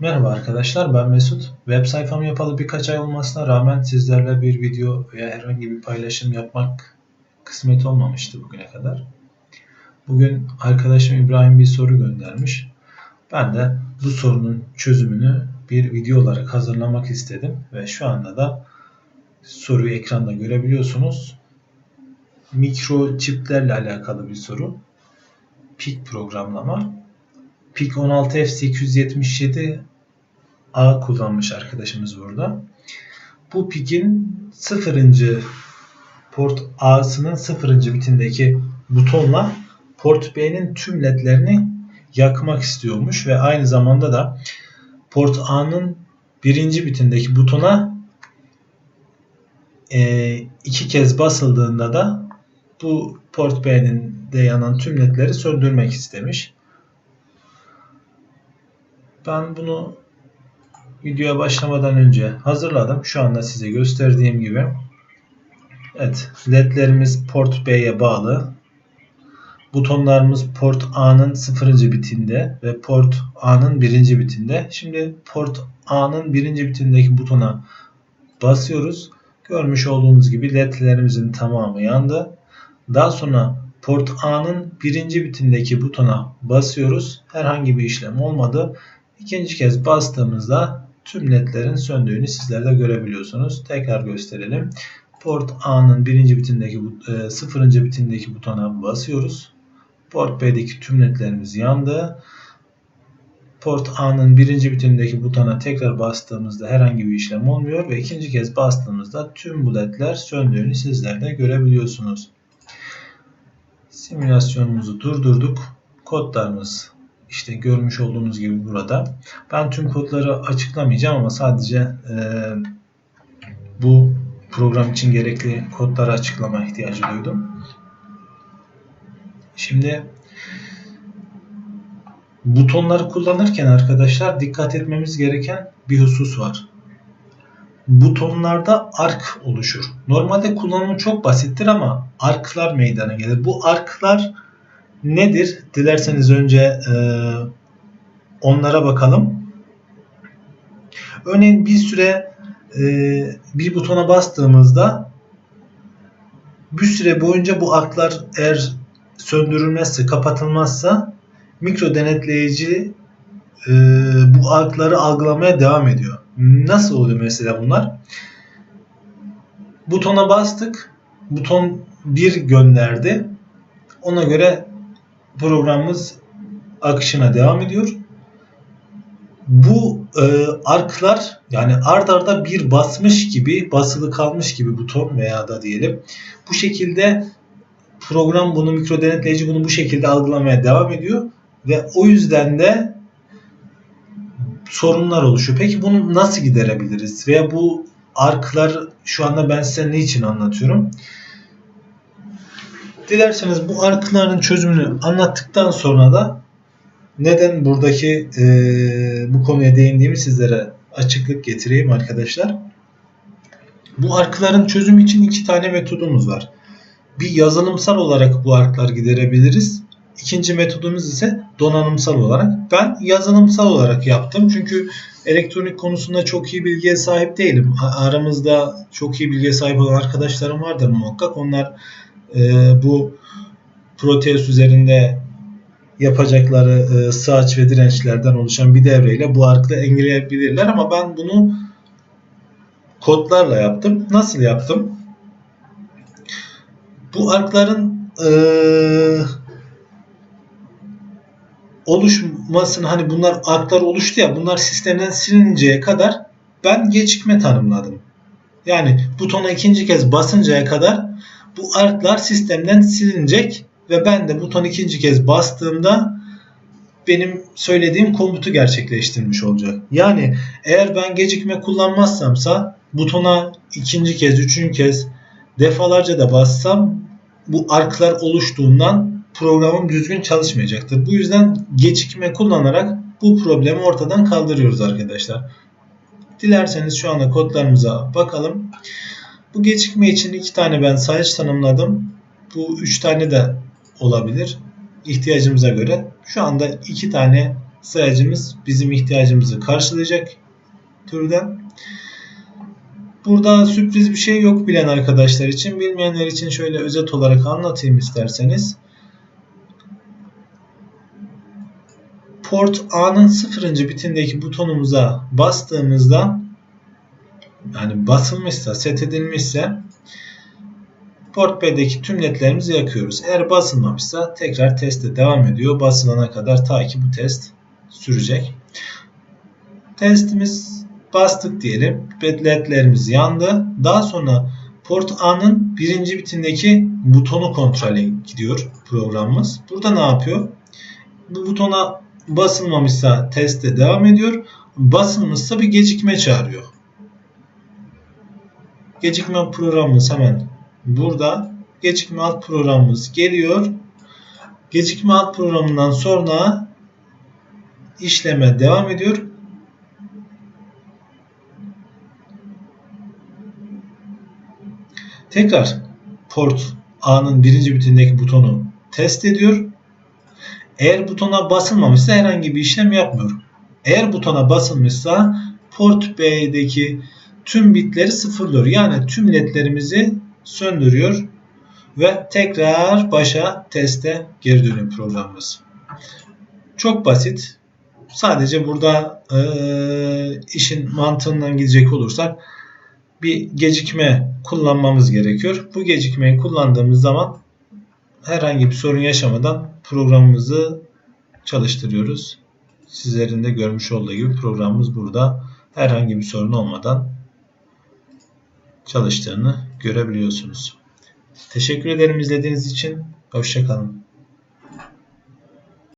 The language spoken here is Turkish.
Merhaba arkadaşlar ben Mesut. Web sayfam yapalı birkaç ay olmasına rağmen sizlerle bir video veya herhangi bir paylaşım yapmak kısmet olmamıştı bugüne kadar. Bugün arkadaşım İbrahim bir soru göndermiş. Ben de bu sorunun çözümünü bir video olarak hazırlamak istedim ve şu anda da soruyu ekranda görebiliyorsunuz. Mikro çiplerle alakalı bir soru. PIC programlama. PIC 16F877 A kullanmış arkadaşımız burada. Bu PIC'in sıfırıncı port A'sının sıfırıncı bitindeki butonla port B'nin tüm ledlerini yakmak istiyormuş ve aynı zamanda da port A'nın birinci bitindeki butona e, iki kez basıldığında da bu port B'nin de yanan tüm ledleri söndürmek istemiş. Ben bunu videoya başlamadan önce hazırladım. Şu anda size gösterdiğim gibi. Evet, ledlerimiz port B'ye bağlı. Butonlarımız port A'nın 0. bitinde ve port A'nın 1. bitinde. Şimdi port A'nın 1. bitindeki butona basıyoruz. Görmüş olduğunuz gibi ledlerimizin tamamı yandı. Daha sonra port A'nın 1. bitindeki butona basıyoruz. Herhangi bir işlem olmadı. İkinci kez bastığımızda tüm ledlerin söndüğünü sizler de görebiliyorsunuz. Tekrar gösterelim. Port A'nın birinci bitindeki e, sıfırıncı bitindeki butona basıyoruz. Port B'deki tüm ledlerimiz yandı. Port A'nın birinci bitindeki butona tekrar bastığımızda herhangi bir işlem olmuyor ve ikinci kez bastığımızda tüm bu ledler söndüğünü sizler de görebiliyorsunuz. Simülasyonumuzu durdurduk. Kodlarımız işte görmüş olduğunuz gibi burada. Ben tüm kodları açıklamayacağım ama sadece e, bu program için gerekli kodları açıklama ihtiyacı duydum. Şimdi butonları kullanırken arkadaşlar dikkat etmemiz gereken bir husus var. Butonlarda ark oluşur. Normalde kullanımı çok basittir ama arklar meydana gelir. Bu arklar nedir? Dilerseniz önce e, onlara bakalım. Örneğin bir süre e, bir butona bastığımızda bir süre boyunca bu arklar eğer söndürülmezse, kapatılmazsa mikro denetleyici e, bu arkları algılamaya devam ediyor. Nasıl oluyor mesela bunlar? Butona bastık. Buton 1 gönderdi. Ona göre programımız akışına devam ediyor. Bu e, arklar yani ard arda bir basmış gibi basılı kalmış gibi buton veya da diyelim. Bu şekilde program bunu mikro denetleyici bunu bu şekilde algılamaya devam ediyor ve o yüzden de sorunlar oluşuyor. Peki bunu nasıl giderebiliriz? Veya bu arklar şu anda ben size ne için anlatıyorum? Dilerseniz bu arkların çözümünü anlattıktan sonra da neden buradaki e, bu konuya değindiğimi sizlere açıklık getireyim arkadaşlar. Bu arkların çözümü için iki tane metodumuz var. Bir yazılımsal olarak bu arklar giderebiliriz. İkinci metodumuz ise donanımsal olarak. Ben yazılımsal olarak yaptım. Çünkü elektronik konusunda çok iyi bilgiye sahip değilim. Aramızda çok iyi bilgiye sahip olan arkadaşlarım vardır muhakkak. Onlar e, bu Proteus üzerinde yapacakları e, sağaç ve dirençlerden oluşan bir devreyle bu arkı engelleyebilirler ama ben bunu kodlarla yaptım. Nasıl yaptım? Bu arkların e, oluşmasını hani bunlar arklar oluştu ya bunlar sistemden silinceye kadar ben gecikme tanımladım. Yani butona ikinci kez basıncaya kadar bu arklar sistemden silinecek ve ben de buton ikinci kez bastığımda benim söylediğim komutu gerçekleştirmiş olacak. Yani eğer ben gecikme kullanmazsamsa butona ikinci kez, üçüncü kez defalarca da bassam bu arklar oluştuğundan programım düzgün çalışmayacaktır. Bu yüzden gecikme kullanarak bu problemi ortadan kaldırıyoruz arkadaşlar. Dilerseniz şu anda kodlarımıza bakalım. Bu gecikme için iki tane ben sayıç tanımladım. Bu üç tane de olabilir. İhtiyacımıza göre. Şu anda iki tane sayacımız bizim ihtiyacımızı karşılayacak türden. Burada sürpriz bir şey yok bilen arkadaşlar için. Bilmeyenler için şöyle özet olarak anlatayım isterseniz. Port A'nın sıfırıncı bitindeki butonumuza bastığımızda yani basılmışsa, set edilmişse Port B'deki tüm ledlerimizi yakıyoruz. Eğer basılmamışsa tekrar teste devam ediyor. Basılana kadar ta ki bu test sürecek. Testimiz bastık diyelim. Ledlerimiz yandı. Daha sonra Port A'nın birinci bitindeki butonu kontrole gidiyor programımız. Burada ne yapıyor? Bu butona basılmamışsa teste devam ediyor. Basılmışsa bir gecikme çağırıyor. Gecikme programımız hemen burada. Gecikme alt programımız geliyor. Gecikme alt programından sonra işleme devam ediyor. Tekrar port A'nın birinci bütündeki butonu test ediyor. Eğer butona basılmamışsa herhangi bir işlem yapmıyor. Eğer butona basılmışsa port B'deki tüm bitleri sıfırlıyor. Yani tüm ledlerimizi söndürüyor ve tekrar başa teste geri dönüyor programımız. Çok basit. Sadece burada e, işin mantığından gidecek olursak bir gecikme kullanmamız gerekiyor. Bu gecikmeyi kullandığımız zaman herhangi bir sorun yaşamadan programımızı çalıştırıyoruz. Sizlerin de görmüş olduğu gibi programımız burada herhangi bir sorun olmadan çalıştığını görebiliyorsunuz. Teşekkür ederim izlediğiniz için. Hoşçakalın.